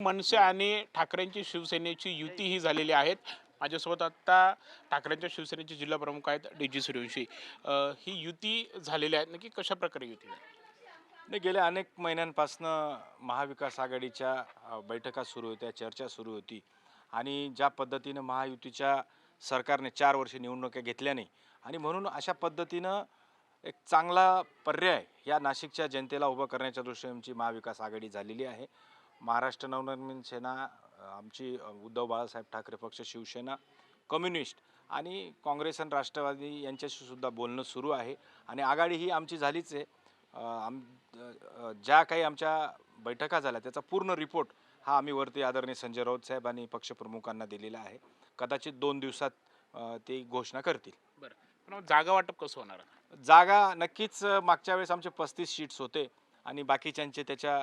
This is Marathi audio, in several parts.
मनसे आणि ठाकरेंची शिवसेनेची युती ही झालेली आहेत. माझ्यासोबत आत्ता ठाकरेंच्या शिवसेनेचे जिल्हा प्रमुख आहेत डी जी सूर्यवंशी ही युती झालेली आहे. नक्की कशा प्रकारे युती नाही गेल्या अनेक महिन्यांपासनं महाविकास आघाडीच्या बैठका सुरू होत्या चर्चा सुरू होती. आणि ज्या पद्धतीनं महायुतीच्या सरकारने चार वर्ष निवडणुका घेतल्या नाही. आणि म्हणून अशा पद्धतीनं एक चांगला पर्याय या नाशिकच्या जनतेला उभं करण्याच्या दृष्टीने आमची महाविकास आघाडी झालेली आहे. महाराष्ट्र नवनिर्माण सेना आमची उद्धव बाळासाहेब ठाकरे पक्ष शिवसेना कम्युनिस्ट आणि काँग्रेस आणि राष्ट्रवादी यांच्याशी सुद्धा बोलणं सुरू आहे. आणि आघाडी ही आमची झालीच आहे. आम ज्या काही आमच्या बैठका झाल्या त्याचा पूर्ण रिपोर्ट हा आम्ही वरती आदरणीय संजय राऊत साहेब आणि पक्षप्रमुखांना दिलेला आहे. कदाचित दोन दिवसात ते घोषणा करतील. बरं. पण जागा वाटप कसं होणार? जागा नक्कीच मागच्या वेळेस आमचे पस्तीस सीट्स होते आणि बाकीच्यांचे त्याच्या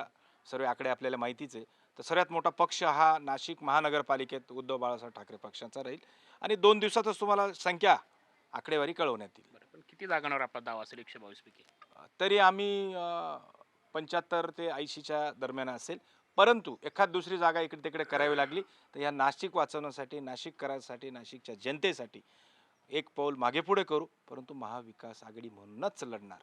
सर्व आकडे आपल्याला माहितीच आहे. तर सर्वात मोठा पक्ष हा नाशिक महानगरपालिकेत उद्धव बाळासाहेब ठाकरे पक्षाचा राहील. आणि दोन दिवसातच तुम्हाला संख्या आकडेवारी कळवण्यात येईल. पण किती जागांवर आपला दावा असेल एकशे बावीस पैकी तरी आम्ही पंच्याहत्तर ते ऐंशीच्या दरम्यान असेल. परंतु एखाद दुसरी जागा इकडे तिकडे करावी लागली तर या नाशिक वाचवण्यासाठी नाशिक करायसाठी नाशिकच्या जनतेसाठी एक पाऊल मागे पुढे करू. परंतु महाविकास आघाडी म्हणूनच लढणार.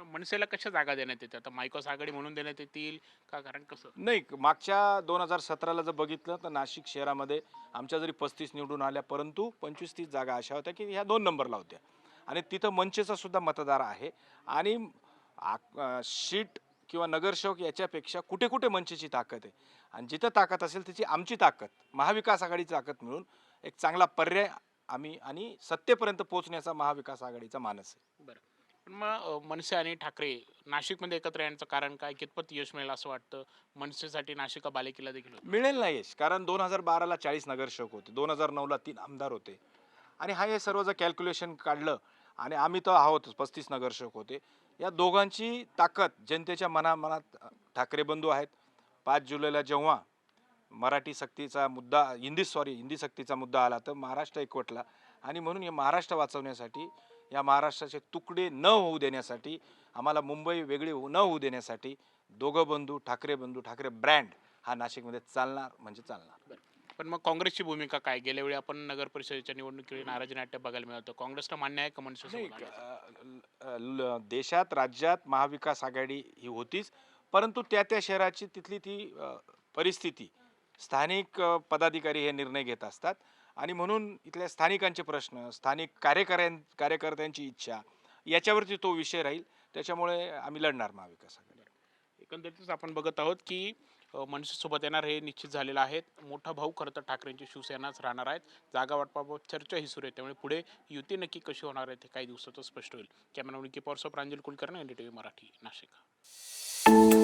पण मनसेला कशा जागा देण्यात येते आता मायकॉस आघाडी म्हणून देण्यात येतील का? कारण कसं? नाही मागच्या दोन हजार सतराला जर बघितलं तर नाशिक शहरामध्ये आमच्या जरी पस्तीस निवडून आल्या परंतु पंचवीस तीस जागा अशा होत्या की ह्या दोन नंबरला होत्या. आणि तिथं मनसेचा सुद्धा मतदार आहे. आणि शीट किंवा नगरसेवक याच्यापेक्षा कुठे कुठे मनसेची ताकद आहे? आणि जिथं ताकद असेल त्याची आमची ताकद महाविकास आघाडीची ताकद मिळून एक चांगला पर्याय आम्ही आणि सत्तेपर्यंत पोहोचण्याचा महाविकास आघाडीचा मानस आहे. बरं. पण मग मनसे आणि ठाकरे नाशिकमध्ये एकत्र येण्याचं कारण काय? कितपत यश मिळेल असं वाटतं? मनसेसाठी नाशिक बालिकेला बालेकिल्ला देखील होता. मिळेल ना यश. कारण दोन हजार बाराला चाळीस नगरसेवक होते. दोन हजार नऊला तीन आमदार होते. आणि हा हे सर्व जर कॅल्क्युलेशन काढलं आणि आम्ही तर आहोत पस्तीस नगरसेवक होते. या दोघांची ताकद जनतेच्या मनामनात अ, ठाकरे बंधू आहेत. पाच जुलैला जेव्हा मराठी सक्तीचा मुद्दा हिंदी सॉरी हिंदी सक्तीचा मुद्दा आला तर महाराष्ट्र एकवटला. आणि म्हणून या महाराष्ट्र वाचवण्यासाठी या महाराष्ट्राचे तुकडे न होऊ देण्यासाठी आम्हाला मुंबई वेगळी न होऊ देण्यासाठी दोघं बंधू ठाकरे बंधू ठाकरे ब्रँड हा नाशिकमध्ये चालणार म्हणजे चालणार. पण मग काँग्रेसची भूमिका काय? गेल्या वेळी आपण नगर परिषदेच्या निवडणुकीवेळी नाराजी नाट्य बघायला मिळतं काँग्रेसला मान्य आहे का मनसे देशात राज्यात महाविकास आघाडी ही होतीच परंतु त्या त्या शहराची तिथली ती परिस्थिती स्थानिक पदाधिकारी हे निर्णय घेत असतात आणि म्हणून इथल्या स्थानिकांचे प्रश्न स्थानिक कार्यकर्त्यां कार्यकर्त्यांची इच्छा याच्यावरती तो विषय राहील. त्याच्यामुळे आम्ही लढणार महाविकास आघाडी. एकंदरीतच आपण बघत आहोत की मनसेसोबत येणार हे निश्चित झालेलं आहे. मोठा भाऊ खरं तर ठाकरेंची शिवसेनाच राहणार आहेत. जागा वाटपाबाबत चर्चा ही सुरू आहे. त्यामुळे पुढे युती नक्की कशी होणार आहे ते काही दिवसातच स्पष्ट होईल. कॅमेरा निकी पॉर्सो Pranjal Kulkarni N D T V Marathi Nashik.